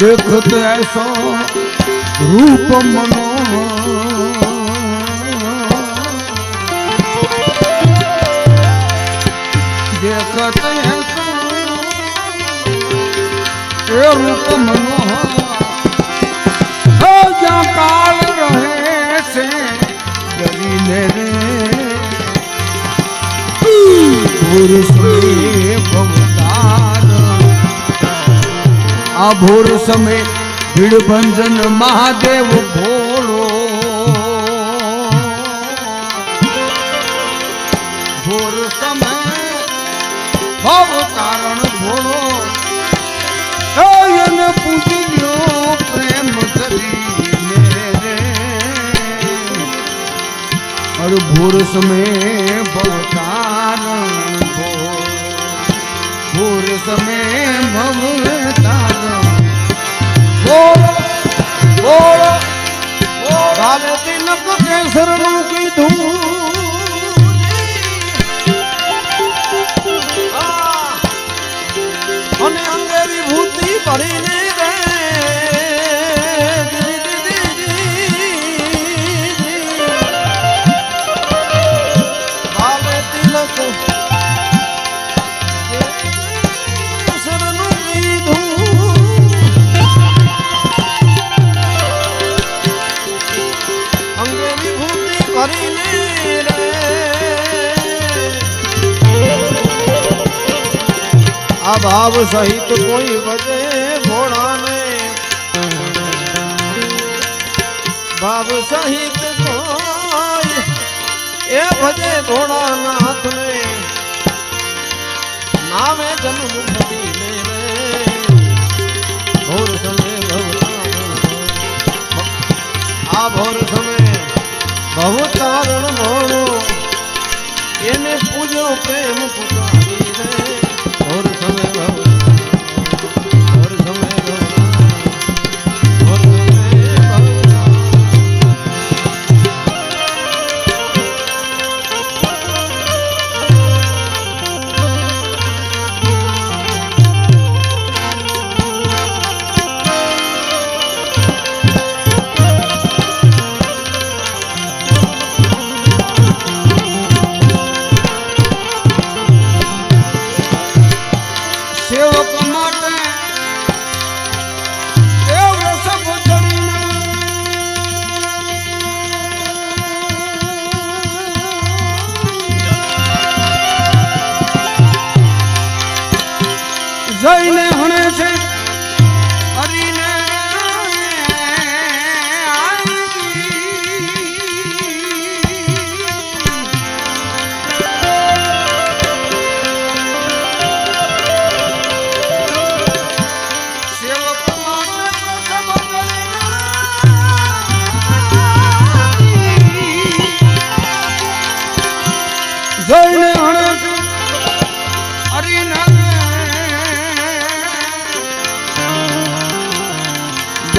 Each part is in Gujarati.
देखते ऐसा रूप मनो देखते ऐसा रूप मनो हो जा काल रहे से गली रे पुरुष ભોર સમે ભીડભંજન મહાદેવ ભોળો ભોર સમે ભવ કારણ ભોળો કયન પૂજી લ્યો પ્રેમ કરીને. રે અર ભોર સમય ભવતારણ ભોળ ભોર મે ભવતારણ બોલ બોલ કાલે તિલક કેસરનું કીધું અને અંગે વિભૂતિ કરીને ભાવ સહિત કોઈ વજે ભોળાને ભાવ સહિત કોઈ એ ભજે ભોળાનાથને નામે જન્મ કરીને ભોર સમય ભવતારણ આ ભોર સમય ભવતારણ ભોળો એને પૂજો પ્રેમ પુકારી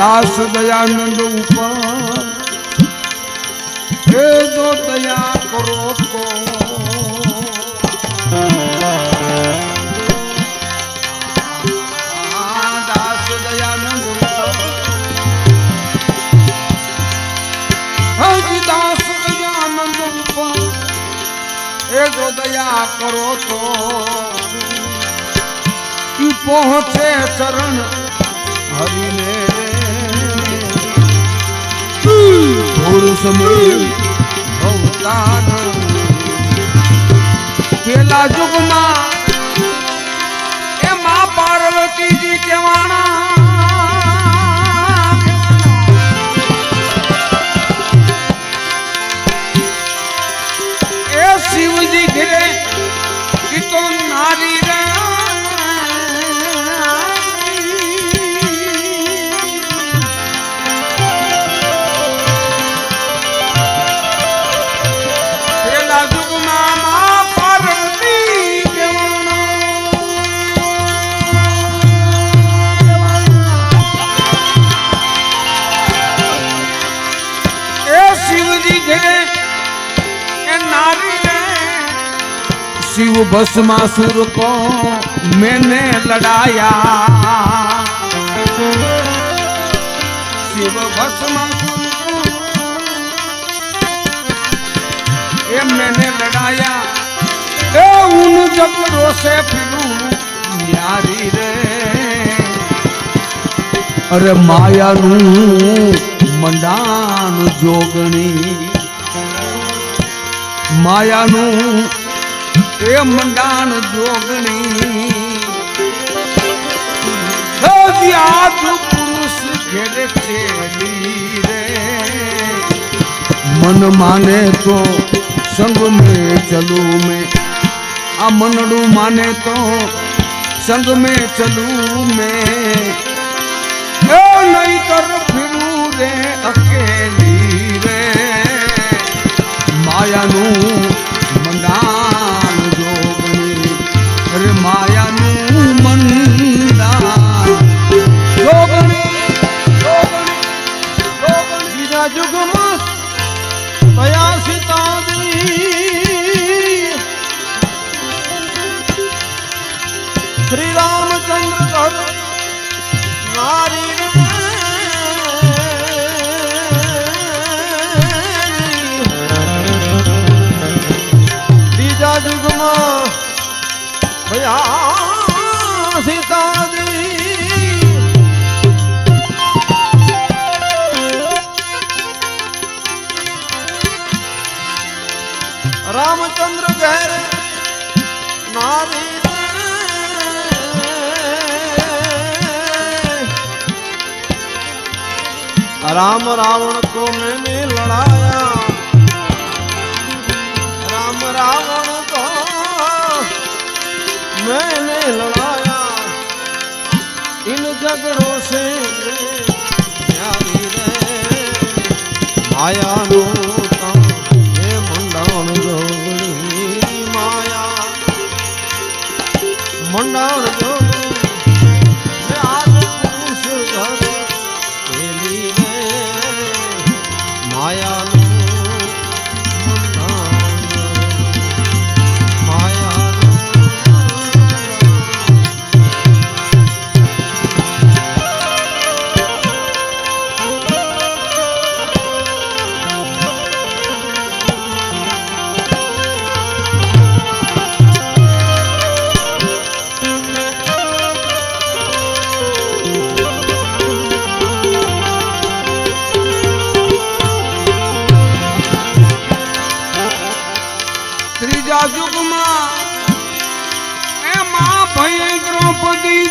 દાસ દયાનંદ ઉપર. હે જો દયા કરો તો. દાસ દયાનંદ હજી દાસ દયાનંદ ઉપર. હે જો દયા કરો તો પહોંચે ચરણ હરીને. થોડું સમય. અવતાર પેલા જુગમાં એ મા પાર્વતીજી કેવાણા શિવ ભસ્મા સુર કો મેને લડાયા. શિવ ભસ્મા એ મેને લડાયા. એ ઉન જબ રોશે પીલું યારી રે. અરે માયાનું મંડાણ જોગણી માયાનું એ મંડાણ જોગણી. પુરુષ ઘેરે રે. મન માને તો સંગ में ચલું મેં. આ મનડું માને તો સંગ में ચલું મેં. નહીં કર ફિરું રે અકેલી. માયાનું लड़ाया इन झगड़ों से माया नो ये मंडाण माया मंडाण जो ત્રીજા યુગમાં એમાં ભય દ્રૌપદી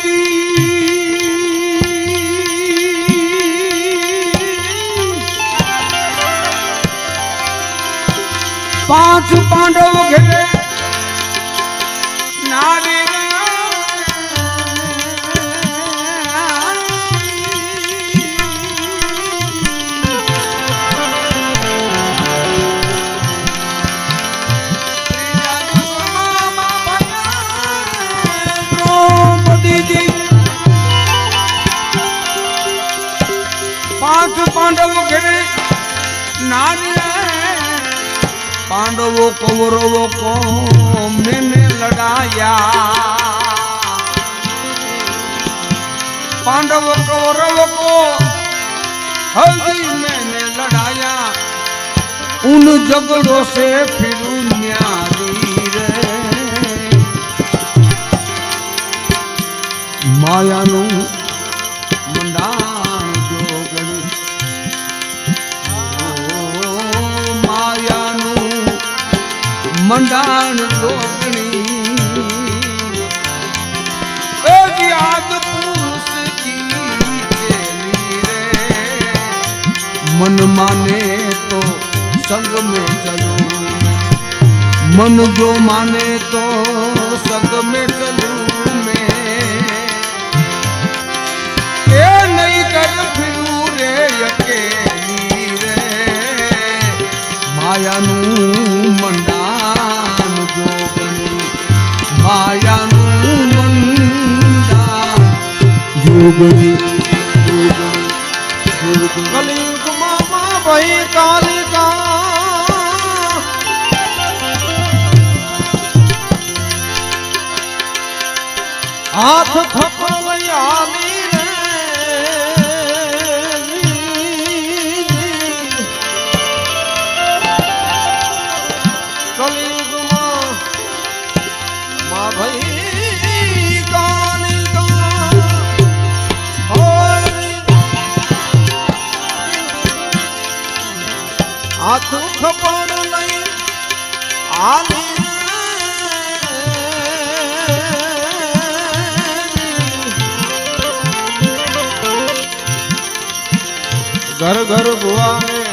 પાંચ પાંડવ ઘેરે પાંડવો ઘેરે પાંડવો કૌરવો કોમને લડાયા? પાંડવો કૌરવો કો હલ્દી મેને લડાયા? ઉન જગડો સે ફિરું ન્યારી રે. માયાનું મંડાણ રોકણી મન માને તો સંગ મે ચલું. મન જો માને તો સંગ મે ચલું મે. એ નહીં કર ફિરું રે. અકેલી માયાનું કલિયુગમાં માં ભાઈ હાથ ઘર ઘર ભુવા મેં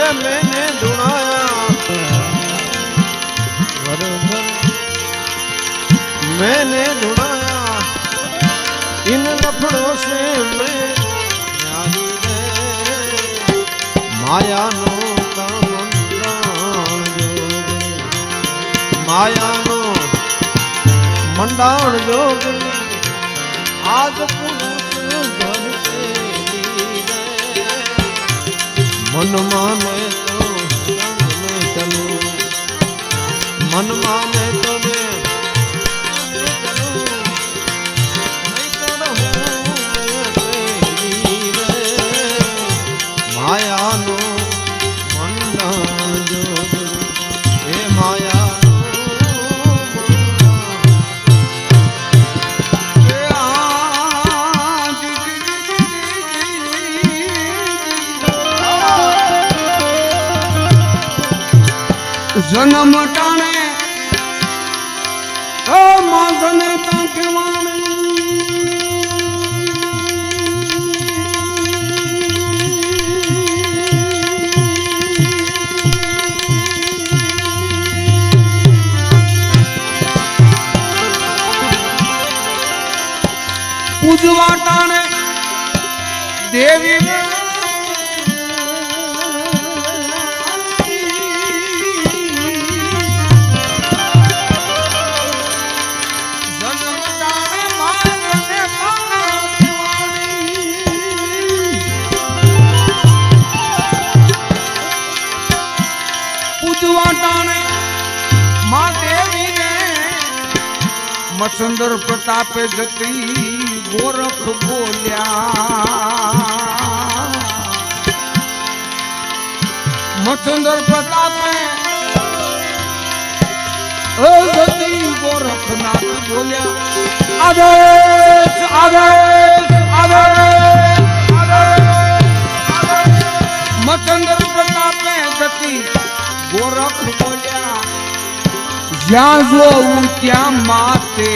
એ મેને ધુણાયા. ઘર ઘર મેને ધુણાયા. ઇન લફડો સે મેં માયાનો માયાનો મંડાણ જોગ. આજ મન મેં તો મનમાં મેં તો જન્મ ટાણે. ઓ માધને તાકે પૂજવા ટાણે દેવી મચંદર પ્રતાપે જતી ગોરખ બોલ્યા મચંદર પ્રતાપે એ જતી ગોરખનાથ બોલ્યા આદેશ આદેશ આદેશ આદેશ મચંદર પ્રતાપે જતી ગોરખ બોલ્યા જ્યાં જોઉં ત્યાં માતે